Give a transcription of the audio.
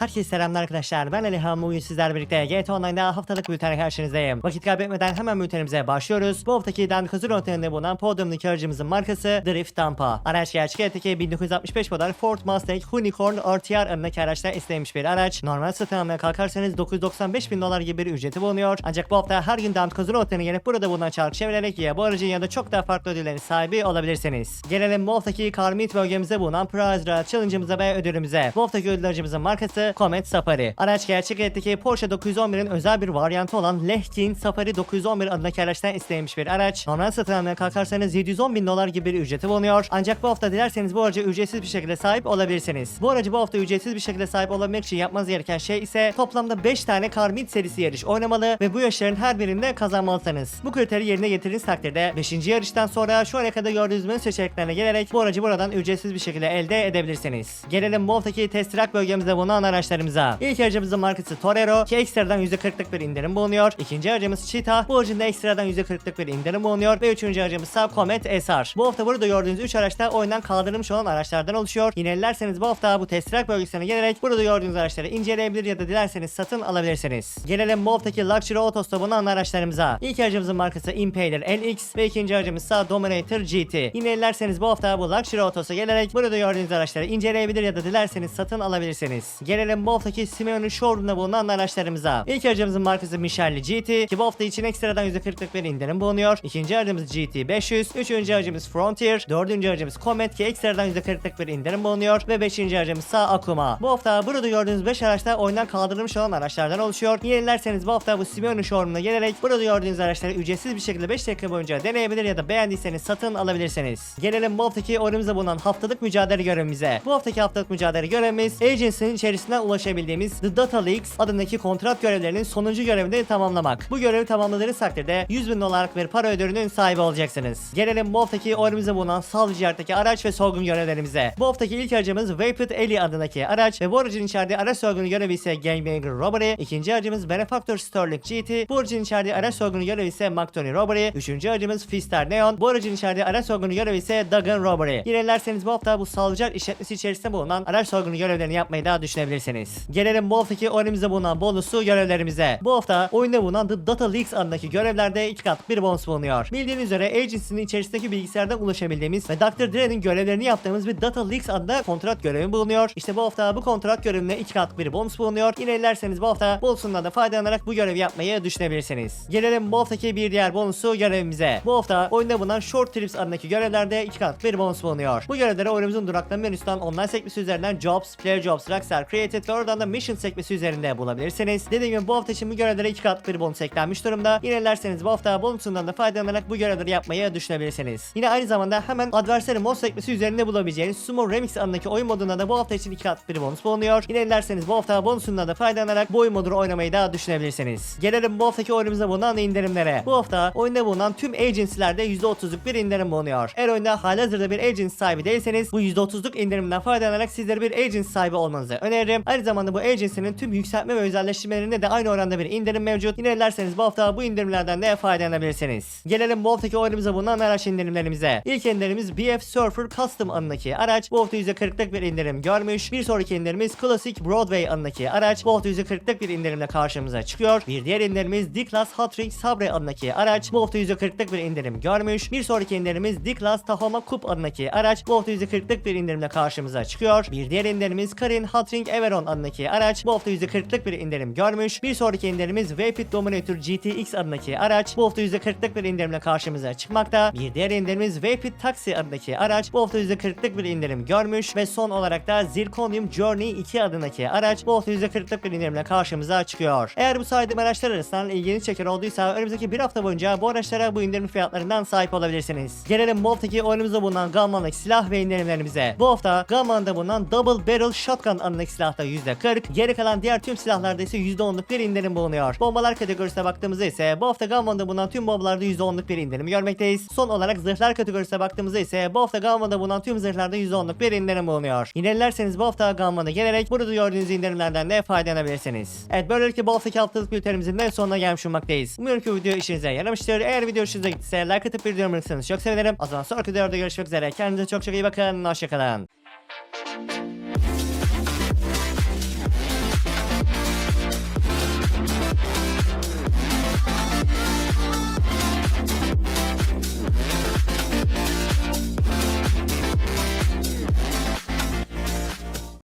Herkese selamlar arkadaşlar. Ben Alihan. Bugün sizlerle birlikte GTA Online'da haftalık bültenle karşınızdayım. Vakit kaybetmeden hemen bültenimize başlıyoruz. Bu haftaki Dandik Hazır Otel'inde bulunan Podium'daki aracımızın markası Drift Tampa. Araç gerçek hayattaki 1965 model Ford Mustang Unicorn RTR adındaki araçtan istenmiş bir araç. Normal satın almaya kalkarsanız 995 bin dolar gibi bir ücreti bulunuyor. Ancak bu hafta her gün Dandik Hazır Otel'ine gelip burada bulunan çarkı çevirerek ya bu aracın ya da çok daha farklı ödüllerin sahibi olabilirsiniz. Gelelim bu haftaki Car Meet bölgemizde bulunan Prize Drive Challenge'ımıza ve ödülümüze. Bu haftaki ödül aracımızın markası Comet Safari. Araç gerçek hayattaki Porsche 911'in özel bir varyantı olan Lehkin Safari 911 adındaki araçtan istenmiş bir araç. Normal satın almaya kalkarsanız 710 bin dolar gibi bir ücreti bulunuyor. Ancak bu hafta dilerseniz bu araca ücretsiz bir şekilde sahip olabilirsiniz. Bu aracı bu hafta ücretsiz bir şekilde sahip olabilmek için yapmanız gereken şey ise toplamda 5 tane Meet serisi yarış oynamalı ve bu yarışların her birinde kazanmalısınız. Bu kriteri yerine getirdiğiniz takdirde 5. yarıştan sonra şu ana kadar gördüğünüz menü seçeneklerine gelerek bu aracı buradan ücretsiz bir şekilde elde edebilirsiniz. Gelelim bu haftaki test track bölgemizde bulunan araçlarımıza. İlk aracımızın markası Torero ki ekstradan %40'lık bir indirim bulunuyor. İkinci aracımız Cheetah. Bu aracın da ekstradan %40'lık bir indirim bulunuyor. Ve üçüncü aracımız ise Comet SR. Bu hafta burada gördüğünüz 3 araçta oyundan kaldırılmış olan araçlardan oluşuyor. Yinelerseniz bu hafta bu test track bölgesine gelerek burada gördüğünüz araçları inceleyebilir ya da dilerseniz satın alabilirsiniz. Gelelim bu haftaki Luxury Autostop'un bulunan araçlarımıza. İlk aracımızın markası Impaler LX ve ikinci aracımız ise Dominator GT. Yinelerseniz bu hafta bu Luxury Autos'a gelerek burada gördüğünüz araçları inceleyebilir ya da dilerseniz satın alabilirsiniz. Gelelim bu haftaki Simeon'un showroom'da bulunan araçlarımıza. İlk aracımızın markası Michelin GT ki bu hafta için ekstradan %40'lık bir indirim bulunuyor. İkinci aracımız GT 500, üçüncü aracımız Frontier, dördüncü aracımız Comet ki ekstradan %40'lık bir indirim bulunuyor ve beşinci aracımız ise Akuma. Bu hafta burada gördüğünüz 5 araçta oyundan kaldırılmış olan araçlardan oluşuyor. Yenilerseniz bu hafta bu Simeon'un showroom'una gelerek burada gördüğünüz araçları ücretsiz bir şekilde 5 dakika boyunca deneyebilir ya da beğendiyseniz satın alabilirsiniz. Gelelim bu haftaki oyunumuza bulunan haftalık mücadele görevimize. Bu haftaki haftalık mücadele görevimiz Agency'nin içerisinden ulaşabildiğimiz The Data Leaks adındaki kontrat görevlerinin sonuncu görevini tamamlamak. Bu görevi tamamladığınız takdirde 100 bin dolarlık bir para ödülünün sahibi olacaksınız. Gelelim bu haftaki oyunumuza bulunan savcı araç ve sorgun görevlerimize. Bu haftaki ilk aracımız Vapid Ellie adındaki araç ve bu aracın içerdiği araç sorgunu görevi ise Gangbanger Robbery. İkinci aracımız Benefactor Sterling GT. Bu aracın içerdiği araç sorgunu görevi ise McTony Robbery. Üçüncü aracımız Fister Neon. Bu aracın içerdiği araç sorgunu görevi ise Duggan Robbery. Yinelerseniz bu hafta bu savcılar işletmesi içerisinde bulunan araç sorgunu görevlerini yapmayı daha düşünebilirsiniz. Gelelim bu haftaki oyunumuzda bulunan bonusu görevlerimize. Bu hafta oyunda bulunan The Data Leaks adındaki görevlerde iki kat bir bonus bulunuyor. Bildiğiniz üzere Agency'nin içerisindeki bilgisayardan ulaşabildiğimiz ve Dr. Dre'nin görevlerini yaptığımız bir Data Leaks adında kontrat görevi bulunuyor. İşte bu hafta bu kontrat görevine iki kat bir bonus bulunuyor. Yine ilerseniz bu hafta bonusundan da faydalanarak bu görevi yapmayı düşünebilirsiniz. Gelelim bu haftaki bir diğer bonusu görevimize. Bu hafta oyunda bulunan Short Trips adındaki görevlerde iki kat bir bonus bulunuyor. Bu görevleri oyunumuzun duraklama menüsünden online sekmesi üzerinden Jobs, Player Jobs, Rockstar Created ve oradan da Mission sekmesi üzerinde bulabilirsiniz. Dediğim gibi bu hafta için bu görevlere iki kat bir bonus eklenmiş durumda. Yine ilerseniz bu hafta bonusundan da faydalanarak bu görevleri yapmayı düşünebilirsiniz. Yine aynı zamanda hemen Adversary mod sekmesi üzerinde bulabileceğiniz Sumo Remix adındaki oyun modunda da bu hafta için iki kat bir bonus bulunuyor. Yine ilerseniz bu hafta bonusundan da faydalanarak bu oyun modunu oynamayı da düşünebilirsiniz. Gelelim bu haftaki oyunumuzda bulunan indirimlere. Bu hafta oyunda bulunan tüm agencilerde %30'luk bir indirim bulunuyor. Eğer oyunda halihazırda bir agency sahibi değilseniz bu %30'luk indirimden faydalanarak sizlere bir agency sahibi olmanızı öneririm. Aynı zamanda bu agency'nin tüm yükseltme ve özelleştirmelerinde de aynı oranda bir indirim mevcut. Yine ilerseniz bu hafta bu indirimlerden de faydalanabilirsiniz. Gelelim bu haftaki oyunumuza bulunan araç indirimlerimize. İlk indirimimiz BF Surfer Custom adındaki araç. Bu hafta %40'lık bir indirim görmüş. Bir sonraki indirimimiz Classic Broadway adındaki araç. Bu hafta %40'lık bir indirimle karşımıza çıkıyor. Bir diğer indirimimiz D-Class Hot Ring Sabre adındaki araç. Bu hafta %40'lık bir indirim görmüş. Bir sonraki indirimimiz D-Class Tahoma Coupe adındaki araç. Bu hafta %40'lık bir indirimle karşımıza çıkıyor. Bir diğer indirimimiz Karin Hot Ring Everon adındaki araç. Bu hafta %40'lık bir indirim görmüş. Bir sonraki indirimimiz Vapid Dominator GTX adındaki araç. Bu hafta %40'lık bir indirimle karşımıza çıkmakta. Bir diğer indirimimiz Vapid Taxi adındaki araç. Bu hafta %40'lık bir indirim görmüş. Ve son olarak da Zirconium Journey 2 adındaki araç. Bu hafta %40'lık bir indirimle karşımıza çıkıyor. Eğer bu saydığım araçlar arasından ilginizi çeken olduysa önümüzdeki bir hafta boyunca bu araçlara bu indirim fiyatlarından sahip olabilirsiniz. Gelelim haftaki oyunumuzda bulunan Gamman'daki silah ve indirimlerimize. Bu hafta Gamman'da bulunan Double Barrel Shotgun adındaki silahta %40, geri kalan diğer tüm silahlarda ise %10'luk bir indirim bulunuyor. Bombalar kategorisine baktığımızda ise bu hafta Gamman'da bulunan tüm bombalarda %10'luk bir indirim görmekteyiz. Son olarak zırhlar kategorisine baktığımızda ise bu hafta Gamman'da bulunan tüm zırhlarda %10'luk bir indirim bulunuyor. İnerilerseniz bu hafta Gamman'a gelerek burada gördüğünüz indirimlerden de faydalanabilirsiniz. Evet böylelikle bu haftaki haftalık bültenimizin de sonuna gelmiş olmaktayız. Umuyorum ki bu video işinize yaramıştır. Eğer video hoşunuza gittiyse like atıp bir yorum çok sevinirim. O zaman sonraki videoda görüşmek üzere. Kendinize çok çok iyi bakın. Hoşçakalın.